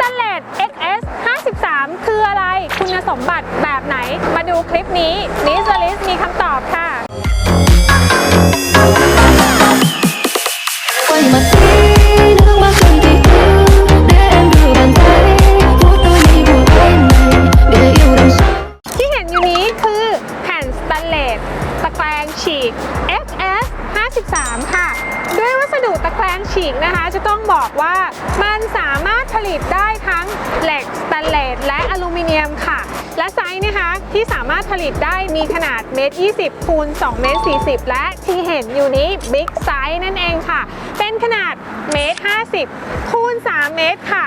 Stainless XS 53 คืออะไร คุณสมบัติแบบไหน มาดูคลิปนี้นิสลิสมีคำตอบค่ะะแกรงฉีก XS 53 ค่ะ ด้วยวัสดุตะแกรงฉีกนะคะ จะต้องบอกว่ามันสามารถผลิตได้ทั้งเหล็กสแตนเลสและอลูมิเนียมค่ะ และไซส์นะคะที่สามารถผลิตได้มีขนาดเมตร20คูณ2เมตร40 และที่เห็นอยู่นี้บิ๊กไซส์นั่นเองค่ะ เป็นขนาดเมตร50คูณ3เมตรค่ะ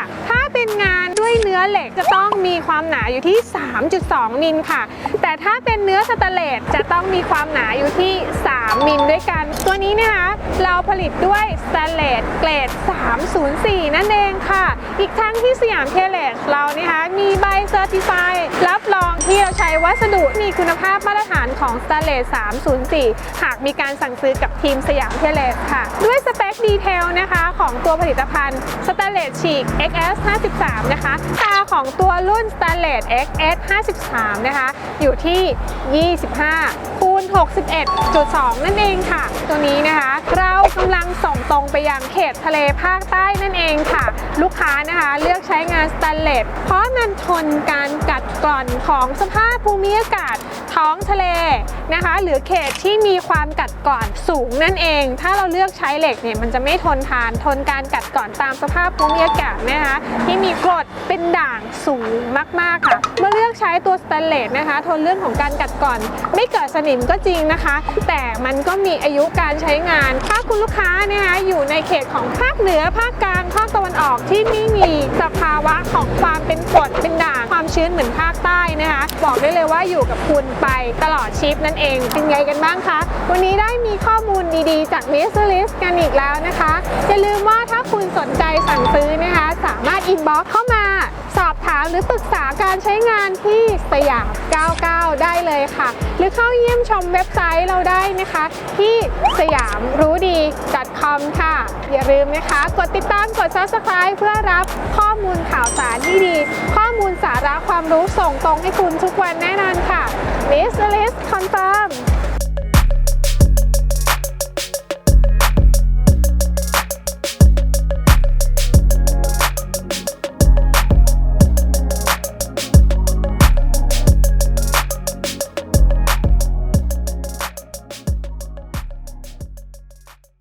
ด้วยเนื้อเหล็กจะต้องมีความหนาอยู่ที่ 3.2 มิลค่ะ แต่ถ้าเป็นเนื้อสแตนเลสจะต้องมีความหนาอยู่ที่3มิลด้วยกัน ตัวนี้นะคะ เราผลิตด้วยสแตนเลสเกรด 304 นั่นเองค่ะ อีกทั้งที่สยามเทเลสเรานะคะมีใบเซอร์ติฟายรับรองที่เราใช้วัสดุมีคุณภาพมาตรฐานของสแตนเลส304 หากมีการสั่งซื้อกับทีมสยามเทเลสค่ะ ด้วยสเปคดีเทลนะคะของตัวผลิตภัณฑ์สแตนเลสฉีก XS 53 นะคะ ตาของตัวรุ่นสแตนเลส XS 53 นะคะ อยู่ที่ 25คูณ61.2นั่นเองค่ะ ตัวนี้นะคะ เรากำลังส่งตรงไปยังเขตทะเลภาคใต้นั่นเองค่ะ ลูกค้านะคะเลือกใช้งานสแตนเลสเพราะมันทนการกัดกร่อน ของสภาพภูมิอากาศท้องทะเลนะคะ หรือเขตที่มีความกัดกร่อนสูงนั่นเอง ถ้าเราเลือกใช้เหล็กเนี่ยมันจะไม่ทนทานทนการกัดกร่อนตามสภาพภูมิอากาศนะคะที่มีกรดเป็นด่างสูงมากๆค่ะ เมื่อเลือกใช้ตัวสแตนเลสนะคะ ทนเรื่องของการกัดกร่อน ไม่เกิดสนิมก็จริงนะคะ แต่มันก็มีอายุการใช้งาน ถ้าคุณลูกค้านะคะอยู่ในเขตของภาคเหนือภาคกลางภาคตะวันออกที่ไม่มีสภาวะ ชื้นเหมือนภาคใต้นะคะ บอกได้เลยว่าอยู่กับคุณไปตลอดชีพนั่นเองเป็นไงกันบ้างคะวันนี้ได้มีข้อมูลดีๆ จาก m i s l i s กันอีกแล้วนะคะอย่าลืมว่าถ้าคุณสนใจสั่งซื้อนะคะ สามารถอินบ็อกเข้ามา สอบถามหรือปรึกษาการใช้งานที่สยาม 99 ได้เลยค่ะ หรือเข้าเยี่ยมชมเว็บไซต์เราได้นะคะ ที่สยามรู้ดี .com ค่ะ อย่าลืมนะคะ กดติดตามกด subscribe เพื่อรับข้อมูลข่าวสารที่ดี ข้อมูลสาระความรู้ส่งตรงให้คุณทุกวันแน่นอนค่ะ List List Confirm